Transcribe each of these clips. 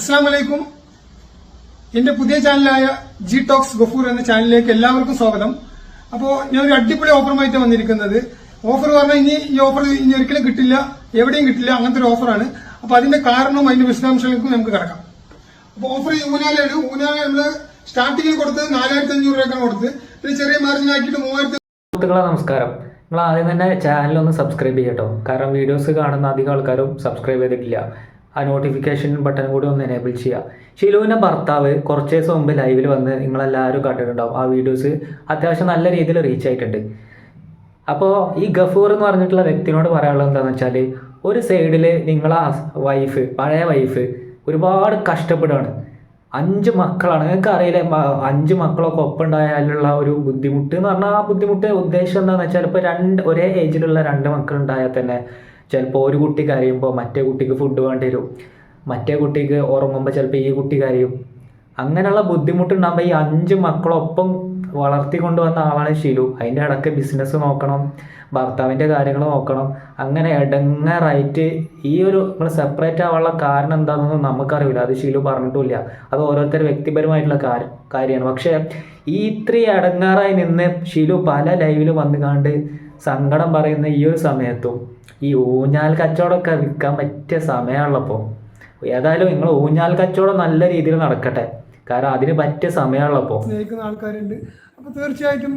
അസ്സാം വലൈക്കും എന്റെ പുതിയ ചാനലായ ജി ടോക്സ് ഗഫൂർ എന്ന ചാനലിലേക്ക് എല്ലാവർക്കും സ്വാഗതം. അപ്പോൾ ഞാൻ ഒരു അടിപൊളി ഓഫറുമായിട്ട് വന്നിരിക്കുന്നത്. ഓഫർ പറഞ്ഞാൽ ഇനി ഈ ഓഫർ ഇനി ഒരിക്കലും കിട്ടില്ല എവിടെയും കിട്ടില്ല അങ്ങനത്തെ ഒരു ഓഫറാണ്. അപ്പൊ അതിന്റെ കാരണവും അതിന്റെ വിശദാംശങ്ങൾക്കും നമുക്ക് കിടക്കാം. അപ്പൊ ഓഫർ ഊനാലയാണ് ഊനാല നമ്മൾ സ്റ്റാർട്ടിങ്ങിൽ കൊടുത്തത് നാലായിരത്തി അഞ്ഞൂറ് രൂപയ്ക്കാണ് കൊടുത്തത് പിന്നെ ചെറിയ മാർജിൻ ആക്കിയിട്ട് മൂവായിരത്തി സുഹൃത്തുക്കളെ നമസ്കാരം. നിങ്ങൾ ആദ്യം തന്നെ ചാനൽ ഒന്ന് സബ്സ്ക്രൈബ് ചെയ്യട്ടോ. കാരണം വീഡിയോസ് കാണുന്ന അധികം ആൾക്കാരും സബ്സ്ക്രൈബ് ചെയ്തിട്ടില്ല. ആ നോട്ടിഫിക്കേഷൻ ബട്ടൺ കൂടി ഒന്ന് എനേബിൾ ചെയ്യുക ഷിലുവിന്റെ ഭർത്താവ് കുറച്ച് ദിവസം മുമ്പ് ലൈവിൽ വന്ന് നിങ്ങളെല്ലാവരും കണ്ടിട്ടുണ്ടാവും. ആ വീഡിയോസ് അത്യാവശ്യം നല്ല രീതിയിൽ റീച്ച് ആയിട്ടുണ്ട്. അപ്പോൾ ഈ ഗഫൂർ എന്ന് പറഞ്ഞിട്ടുള്ള വ്യക്തിനോട് പറയാനുള്ളത് എന്താണെന്ന് വെച്ചാൽ ഒരു സൈഡിൽ നിങ്ങളെ വൈഫ് പഴയ വൈഫ് ഒരുപാട് കഷ്ടപ്പെടുകയാണ് അഞ്ച് മക്കളാണ്. നിങ്ങൾക്ക് അറിയില്ലേ അഞ്ച് മക്കളൊക്കെ ഒപ്പം ഉണ്ടായാലുള്ള ഒരു ബുദ്ധിമുട്ട് എന്ന് പറഞ്ഞാൽ ആ ബുദ്ധിമുട്ട് ഉദ്ദേശം എന്താണെന്ന് വെച്ചാൽ ഇപ്പോൾ രണ്ട് ഒരേ ഏജിലുള്ള രണ്ട് മക്കളുണ്ടായാൽ തന്നെ ചിലപ്പോൾ ഒരു കുട്ടി കരയുമ്പോൾ മറ്റേ കുട്ടിക്ക് ഫുഡ് വേണ്ടി വരും. മറ്റേ കുട്ടിക്ക് ഉറങ്ങുമ്പോൾ ചിലപ്പോൾ ഈ കുട്ടി കരയും. അങ്ങനെയുള്ള ബുദ്ധിമുട്ടുണ്ടാകുമ്പോൾ ഈ അഞ്ച് മക്കളൊപ്പം വളർത്തിക്കൊണ്ട് വന്ന ആളാണ് ഷിലു. അതിന്റെ ഇടയ്ക്ക് ബിസിനസ് നോക്കണം ഭർത്താവിന്റെ കാര്യങ്ങൾ നോക്കണം. അങ്ങനെ ഇടങ്ങറായിട്ട് ഈ ഒരു നമ്മൾ സെപ്പറേറ്റ് ആവാനുള്ള കാരണം എന്താണെന്നൊന്നും നമുക്കറിയില്ല. അത് ഷിലു പറഞ്ഞിട്ടില്ല അത് ഓരോരുത്തർ വ്യക്തിപരമായിട്ടുള്ള കാര്യം കാര്യമാണ്. പക്ഷേ ഈ ഇത്രയും ഇടങ്ങാറായി നിന്ന് ഷിലു പല ലൈവിൽ വന്നു കണ്ട് സങ്കടം പറയുന്ന ഈ ഒരു സമയത്തും ഈ ഊഞ്ഞാൽ കച്ചവടമൊക്കെ വിൽക്കാൻ പറ്റിയ സമയമുള്ളപ്പോൾ ഏതായാലും നിങ്ങൾ ഊഞ്ഞാൽ കച്ചവടം നല്ല രീതിയിൽ നടക്കട്ടെ. കാരണം അതിന് പറ്റിയ സമയമുള്ളപ്പോൾ സ്നേഹിക്കുന്ന ആൾക്കാരുണ്ട്. അപ്പോൾ തീർച്ചയായിട്ടും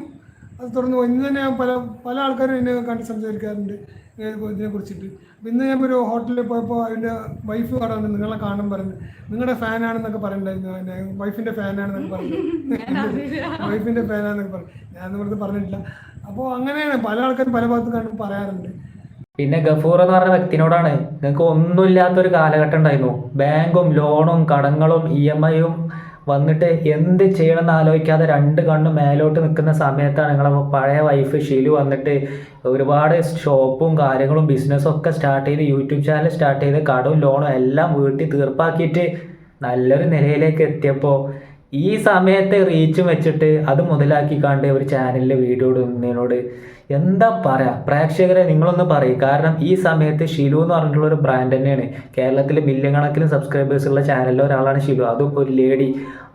അത് തുടർന്ന്. ഇന്ന് തന്നെ പല പല ആൾക്കാരും എന്നെ കണ്ട് സംസാരിക്കാറുണ്ട്. ഇതിനെ കുറിച്ചിട്ട്. ഇന്ന് ഞാൻ ഒരു ഹോട്ടലിൽ പോയപ്പോൾ അതിന്റെ വൈഫ് അവിടെ വന്ന്. നിങ്ങളെ കാണാൻ പറഞ്ഞു. നിങ്ങളുടെ ഫാനാണെന്നൊക്കെ പറയണ്ടായിരുന്നു വൈഫിന്റെ ഫാനാണെന്നൊക്കെ പറഞ്ഞു. വൈഫിന്റെ ഫാനാണെന്നൊക്കെ പറഞ്ഞു. ഞാൻ ഇവിടുത്തെ പറഞ്ഞിട്ടില്ല. അപ്പോൾ അങ്ങനെയാണ് പല ആൾക്കാരും പല ഭാഗത്ത് കാണുമ്പോൾ പറയാറുണ്ട്. പിന്നെ ഗഫൂർ എന്ന് പറഞ്ഞ വ്യക്തിനോടാണ് നിങ്ങൾക്ക് ഒന്നുമില്ലാത്തൊരു കാലഘട്ടം ഉണ്ടായിരുന്നു. ബാങ്കും ലോണും കടങ്ങളും ഇ എം ഐയും വന്നിട്ട് എന്ത് ചെയ്യണമെന്ന് ആലോചിക്കാതെ രണ്ട് കണ്ണും മേലോട്ട് നിൽക്കുന്ന സമയത്താണ് നിങ്ങളെ പഴയ വൈഫ് ഷീലു വന്നിട്ട് ഒരുപാട് ഷോപ്പും കാര്യങ്ങളും ബിസിനസ്സും ഒക്കെ സ്റ്റാർട്ട് ചെയ്ത് യൂട്യൂബ് ചാനൽ സ്റ്റാർട്ട് ചെയ്ത് കടവും ലോണും എല്ലാം വീട്ടിൽ തീർപ്പാക്കിയിട്ട് നല്ലൊരു നിലയിലേക്ക് എത്തിയപ്പോൾ ഈ സമയത്തെ റീച്ച് വെച്ചിട്ട് അത് മുതലാക്കിക്കാണ്ട് ഒരു ചാനലിൽ വീഡിയോ ഇടുന്നതിനോട് എന്താ പറയാ? പ്രേക്ഷകരെ നിങ്ങളൊന്ന് പറയും. കാരണം ഈ സമയത്ത് ഷിലു എന്ന് പറഞ്ഞിട്ടുള്ള ഒരു ബ്രാൻഡ് തന്നെയാണ്. കേരളത്തിൽ മില്യൺ കണക്കിന് സബ്സ്ക്രൈബേഴ്സ് ഉള്ള ചാനലിലെ ഒരാളാണ് ഷിലു. അതും ഒരു ലേഡി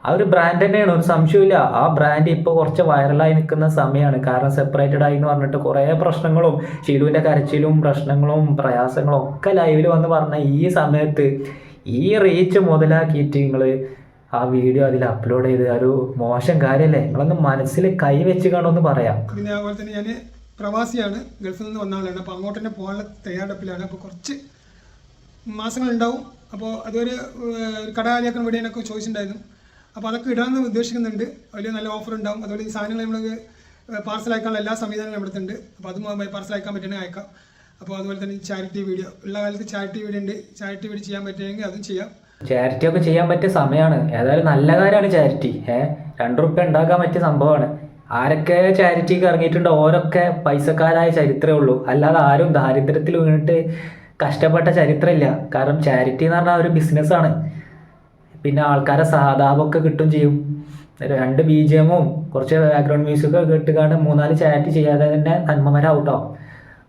ആ ഒരു ബ്രാൻഡ് തന്നെയാണ്. ഒരു സംശയമില്ല ആ ബ്രാൻഡ് ഇപ്പോൾ കുറച്ച് വൈറലായി നിൽക്കുന്ന സമയമാണ് കാരണം സെപ്പറേറ്റഡ് ആയി എന്ന് പറഞ്ഞിട്ട് കുറേ പ്രശ്നങ്ങളും ഷിലുവിന്റെ കരച്ചിലും പ്രശ്നങ്ങളും പ്രയാസങ്ങളും ഒക്കെ ലൈവിൽ വന്ന് പറഞ്ഞ ഈ സമയത്ത് ഈ റീച്ച് മുതലാക്കിയിട്ട് നിങ്ങൾ ആ വീഡിയോ അതിൽ അപ്ലോഡ് ചെയ്ത് ഒരു മോശം കാര്യമല്ലേ നിങ്ങളൊന്ന് മനസ്സിൽ കൈ വെച്ച് കാണുമെന്ന് പറയാം. പിന്നെ അതുപോലെ തന്നെ ഞാൻ പ്രവാസിയാണ് ഗൾഫിൽ നിന്ന് വന്ന ആളാണ്. അപ്പോൾ അങ്ങോട്ട് തന്നെ പോകാനുള്ള തയ്യാറെടുപ്പിലാണ്. അപ്പോൾ കുറച്ച് മാസങ്ങളുണ്ടാവും. അപ്പോൾ അതൊരു കടകാലിയാക്കാൻ വേണ്ടിയൊക്കെ ചോദിച്ചിട്ടുണ്ടായിരുന്നു. അപ്പോൾ അതൊക്കെ ഇടാമെന്ന് ഉദ്ദേശിക്കുന്നുണ്ട്. വലിയ നല്ല ഓഫർ ഉണ്ടാവും അതുപോലെ ഈ സാധനങ്ങൾ നമ്മൾ പാർസൽ അയക്കാനുള്ള എല്ലാ സംവിധാനങ്ങളും നമ്മുടെ അടുത്തുണ്ട്. അപ്പോൾ അതും പാർസൽ അയക്കാൻ പറ്റുകയാണെങ്കിൽ അയക്കാം. അപ്പോൾ അതുപോലെ തന്നെ ചാരിറ്റി വീഡിയോ ഉള്ള കാലത്ത് ചാരിറ്റി വീഡിയോ ഉണ്ട്. ചാരിറ്റി വീഡിയോ ചെയ്യാൻ പറ്റുമെങ്കിൽ അതും ചെയ്യാം. ചാരിറ്റി ഒക്കെ ചെയ്യാൻ പറ്റിയ സമയമാണ് ഏതായാലും നല്ല കാര്യമാണ് ചാരിറ്റി ഏഹ് രണ്ട് റുപ്യ ഉണ്ടാക്കാൻ പറ്റിയ സംഭവമാണ്. ആരൊക്കെ ചാരിറ്റിക്ക് ഇറങ്ങിയിട്ടുണ്ട്? ഓരൊക്കെ പൈസക്കാരായ ചരിത്രമേ ഉള്ളൂ. അല്ലാതെ ആരും ദാരിദ്ര്യത്തിൽ വീണിട്ട് കഷ്ടപ്പെട്ട ചരിത്രമില്ല. കാരണം ചാരിറ്റി എന്ന് പറഞ്ഞാൽ ഒരു ബിസിനസ്സാണ് പിന്നെ ആൾക്കാരെ സഹതാപമൊക്കെ കിട്ടും ചെയ്യും. രണ്ട് ബി ജി എമ്മും കുറച്ച് ബാക്ക്ഗ്രൗണ്ട് മ്യൂസിക്കൊക്കെ ഇട്ടുകാണ്ട് മൂന്നാൽ ചാരിറ്റി ചെയ്യാതെ തന്നെ നന്മമരാവട്ടോ.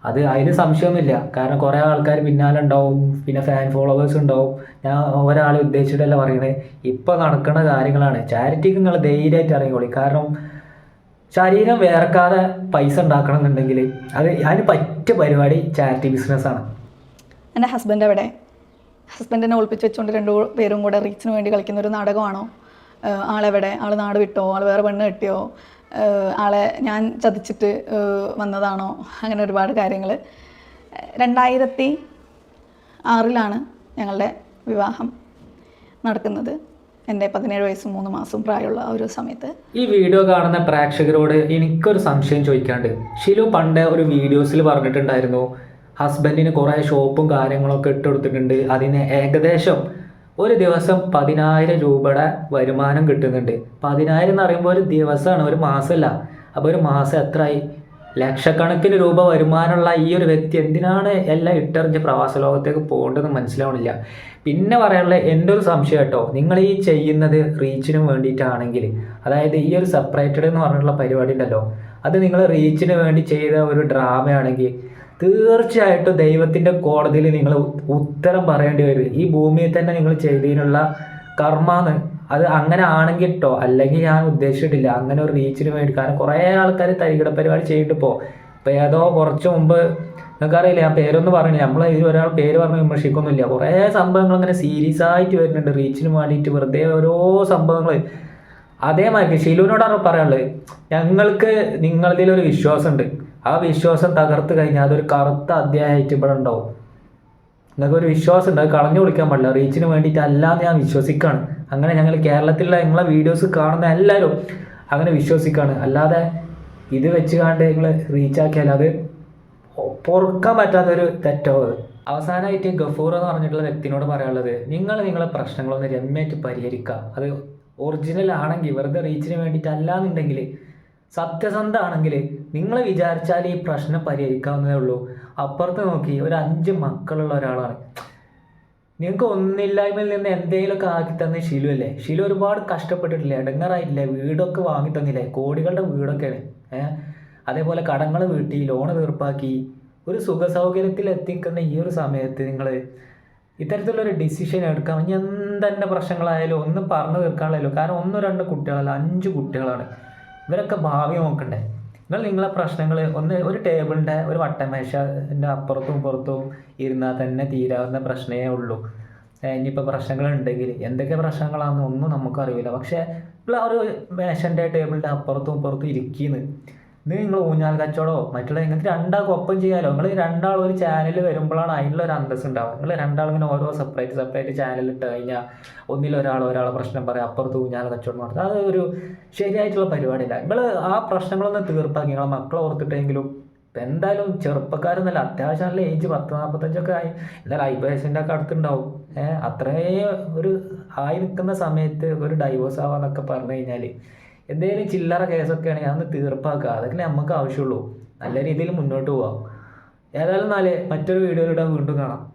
അത് അതിന് സംശയമൊന്നുമില്ല. കാരണം കുറേ ആൾക്കാർ പിന്നാലെ ഉണ്ടാവും. പിന്നെ ഫാൻ ഫോളോവേഴ്സ് ഉണ്ടാവും. ഞാൻ ഒരാളെ ഉദ്ദേശിച്ചിട്ടല്ല പറയുന്നത്. ഇപ്പോൾ നടക്കുന്ന കാര്യങ്ങളാണ്. ചാരിറ്റിക്ക് നിങ്ങൾ ധൈര്യമായിട്ട് ഇറങ്ങിക്കോളി. കാരണം ശരീരം വേർക്കാതെ പൈസ ഉണ്ടാക്കണം എന്നുണ്ടെങ്കിൽ അത് അതിന് പറ്റിയ പരിപാടി ചാരിറ്റി ബിസിനസ് ആണ്. എന്റെ ഹസ്ബൻഡ് അവിടെ ഹസ്ബൻഡിനെ ഒളിപ്പിച്ച് വെച്ചുകൊണ്ട് രണ്ടു പേരും കൂടെ റീച്ചിന് വേണ്ടി കളിക്കുന്ന ഒരു നാടകമാണോ? ആളെവിടെ? ആൾ നാട് വിട്ടോ? ആൾ വേറെ പെണ്ണ് കെട്ടിയോ? ആളെ ഞാൻ ചതിച്ചിട്ട് വന്നതാണോ? അങ്ങനെ ഒരുപാട് കാര്യങ്ങൾ രണ്ടായിരത്തി ആറിലാണ് ഞങ്ങളുടെ വിവാഹം നടക്കുന്നത് എന്റെ പതിനേഴ് വയസ്സും മൂന്ന് മാസവും പ്രായമുള്ള ആ ഒരു സമയത്ത്. ഈ വീഡിയോ കാണുന്ന പ്രേക്ഷകരോട് എനിക്കൊരു സംശയം ചോദിക്കാണ്ട്. ഷിലു പണ്ട് ഒരു വീഡിയോസിൽ പറഞ്ഞിട്ടുണ്ടായിരുന്നു ഹസ്ബൻഡിന് കുറേ ഷോപ്പും കാര്യങ്ങളൊക്കെ ഇട്ട് കൊടുത്തിട്ടുണ്ട്. അതിന് ഏകദേശം ഒരു ദിവസം പതിനായിരം രൂപയുടെ വരുമാനം കിട്ടുന്നുണ്ട്. പതിനായിരം എന്ന് പറയുമ്പോൾ ഒരു ദിവസമാണ് ഒരു മാസമല്ല. അപ്പോൾ ഒരു മാസം എത്രയായി? ലക്ഷക്കണക്കിന് രൂപ വരുമാനമുള്ള ഈ ഒരു വ്യക്തി എന്തിനാണ് എല്ലാം ഇട്ടെറിഞ്ഞ് പ്രവാസ ലോകത്തേക്ക് പോകേണ്ടതെന്ന് മനസ്സിലാവണില്ല. പിന്നെ പറയാനുള്ള എന്റെ ഒരു സംശയം കേട്ടോ. നിങ്ങൾ ഈ ചെയ്യുന്നത് റീച്ചിന് വേണ്ടിയിട്ടാണെങ്കിൽ അതായത് ഈ ഒരു സെപ്പറേറ്റഡ് എന്ന് പറഞ്ഞിട്ടുള്ള പരിപാടി ഉണ്ടല്ലോ അത് നിങ്ങൾ റീച്ചിന് വേണ്ടി ചെയ്ത ഒരു ഡ്രാമയാണെങ്കിൽ തീർച്ചയായിട്ടും ദൈവത്തിന്റെ കോടതിയിൽ നിങ്ങൾ ഉത്തരം പറയേണ്ടി വരും. ഈ ഭൂമിയിൽ തന്നെ നിങ്ങൾ ചെയ്തതിനുള്ള കർമാന്ന് അത് അങ്ങനെ ആണെങ്കിൽ കേട്ടോ അല്ലെങ്കിൽ ഞാൻ ഉദ്ദേശിച്ചിട്ടില്ല അങ്ങനെ ഒരു റീച്ചിന് വേണ്ടി. കാരണം കുറേ ആൾക്കാർ തരികിട പരിപാടി ചെയ്തിട്ട് ഇപ്പോൾ ഇപ്പോൾ ഏതോ കുറച്ച് മുമ്പ് നിങ്ങൾക്കറിയില്ല ഞാൻ പേരൊന്നും പറഞ്ഞില്ല. നമ്മൾ ഇതിൽ ഒരാൾ പേര് പറഞ്ഞ് വിമർശിക്കൊന്നുമില്ല. കുറേ സംഭവങ്ങൾ അങ്ങനെ സീരിയസ് ആയിട്ട് വരുന്നുണ്ട്. റീച്ചിന് വേണ്ടിയിട്ട് വെറുതെ ഓരോ സംഭവങ്ങൾ അതേമാതിരി ഷിലുവിനോടാണ് പറയാനുള്ളത്. ഞങ്ങൾക്ക് നിങ്ങളിലൊരു വിശ്വാസമുണ്ട്. ആ വിശ്വാസം തകർത്ത് കഴിഞ്ഞാൽ അതൊരു കറുത്ത അധ്യായമായിട്ട് ഇവിടെ ഉണ്ടാവും. നിങ്ങൾക്ക് ഒരു വിശ്വാസം ഉണ്ട് അത് കളഞ്ഞു വിളിക്കാൻ പാടില്ല. റീച്ചിന് വേണ്ടിയിട്ടല്ല എന്ന് ഞാൻ വിശ്വസിക്കുകയാണ് അങ്ങനെ ഞങ്ങൾ കേരളത്തിലുള്ള നിങ്ങളെ വീഡിയോസ് കാണുന്ന എല്ലാവരും അങ്ങനെ വിശ്വസിക്കുകയാണ് അല്ലാതെ ഇത് വെച്ച് കണ്ട് നിങ്ങൾ റീച്ചാക്കിയാൽ അത് പൊറുക്കാൻ പറ്റാത്തൊരു തെറ്റോ? അവസാനമായിട്ട് ഗഫൂർ എന്ന് പറഞ്ഞിട്ടുള്ള വ്യക്തിനോട് പറയാനുള്ളത് നിങ്ങൾ നിങ്ങളെ പ്രശ്നങ്ങളൊന്ന് രമ്യമായിട്ട് പരിഹരിക്കുക. അത് ഒറിജിനൽ ആണെങ്കിൽ വെറുതെ റീച്ചിന് വേണ്ടിയിട്ട് അല്ലാന്നുണ്ടെങ്കിൽ സത്യസന്ധ ആണെങ്കിൽ നിങ്ങൾ വിചാരിച്ചാൽ ഈ പ്രശ്നം പരിഹരിക്കാവുന്നതേ ഉള്ളൂ. അപ്പുറത്ത് നോക്കി ഒരു അഞ്ച് മക്കളുള്ള ഒരാളാണ്. നിങ്ങൾക്ക് ഒന്നില്ലായ്മയിൽ നിന്ന് എന്തെങ്കിലുമൊക്കെ ആക്കി തന്ന അല്ലേ? ഷിലു ഒരുപാട് കഷ്ടപ്പെട്ടിട്ടില്ലേ? ഇടങ്ങറായിട്ടില്ലേ? വീടൊക്കെ വാങ്ങി തന്നില്ലേ? കോടികളുടെ വീടൊക്കെയാണ്. ഏഹ് അതേപോലെ കടങ്ങൾ വീട്ടി ലോണ് തീർപ്പാക്കി ഒരു സുഖ സൗകര്യത്തിൽ എത്തിക്കുന്ന ഈ ഒരു സമയത്ത് നിങ്ങൾ ഇത്തരത്തിലുള്ളൊരു ഡിസിഷൻ എടുക്കാൻ ഇനി എന്തെന്നെ പ്രശ്നങ്ങളായാലും ഒന്നും പറഞ്ഞു തീർക്കാനുള്ളല്ലോ കാരണം ഒന്നും രണ്ട് കുട്ടികളല്ല അഞ്ച് കുട്ടികളാണ്. ഇവരൊക്കെ ഭാവി നോക്കണ്ടേ? നിങ്ങൾ നിങ്ങളെ പ്രശ്നങ്ങൾ ഒന്ന് ഒരു ടേബിളിന്റെ ഒരു വട്ടമേശന്റെ അപ്പുറത്തും പുറത്തും ഇരുന്നാൽ തന്നെ തീരാവുന്ന പ്രശ്നമേ ഉള്ളൂ. ഇനിയിപ്പോൾ പ്രശ്നങ്ങളുണ്ടെങ്കിൽ എന്തൊക്കെ പ്രശ്നങ്ങളാണെന്ന് ഒന്നും നമുക്കറിയില്ല. പക്ഷേ നിങ്ങൾ ആ ഒരു മേശന്റെ ടേബിളിന്റെ അപ്പുറത്തും ഇപ്പുറത്തും ഇരിക്കുന്നു. നിങ്ങൾ ഊഞ്ഞാൽ കച്ചവടമോ? മറ്റുള്ള നിങ്ങൾക്ക് രണ്ടാൾക്കും ഒപ്പം ചെയ്യാമല്ലോ നിങ്ങൾ രണ്ടാൾ ഒരു ചാനൽ വരുമ്പോഴാണ് അതിനുള്ള ഒരു അന്തസ് ഉണ്ടാവുക. നിങ്ങൾ രണ്ടാളിങ്ങനെ ഓരോ സെപ്പറേറ്റ് സെപ്പറേറ്റ് ചാനൽ ഇട്ട് കഴിഞ്ഞാൽ ഒന്നിൽ ഒരാൾ ഒരാളെ പ്രശ്നം പറയാം അപ്പുറത്ത് ഊഞ്ഞാൽ കച്ചവടം നടത്തുക. അത് ഒരു ശരിയായിട്ടുള്ള പരിപാടിയില്ല. നിങ്ങൾ ആ പ്രശ്നങ്ങളൊന്നും തീർപ്പാക്കി നിങ്ങളെ മക്കളെ ഓർത്തിട്ടെങ്കിലും എന്തായാലും ചെറുപ്പക്കാരെന്നല്ല അത്യാവശ്യം നല്ല ഏജ് പത്ത് നാൽപ്പത്തഞ്ചൊക്കെ ആയി. എന്നാലും ഐ പേഴ്സിന്റെ ഒക്കെ അടുത്തുണ്ടാവും. ഏഹ് അത്രയും ഒരു ആയി നിൽക്കുന്ന സമയത്ത് ഒരു ഡൈവേഴ്സ് ആവാന്നൊക്കെ പറഞ്ഞു കഴിഞ്ഞാൽ എന്തെങ്കിലും ചില്ലറ കേസൊക്കെ ആണെങ്കിൽ അതൊന്ന് തീർപ്പാക്കുക. അതൊക്കെ നമുക്ക് ആവശ്യമുള്ളൂ നല്ല രീതിയിൽ മുന്നോട്ട് പോവാം. ഏതായാലും നാല് മറ്റൊരു വീഡിയോയിലൂടെ വീണ്ടും കാണാം.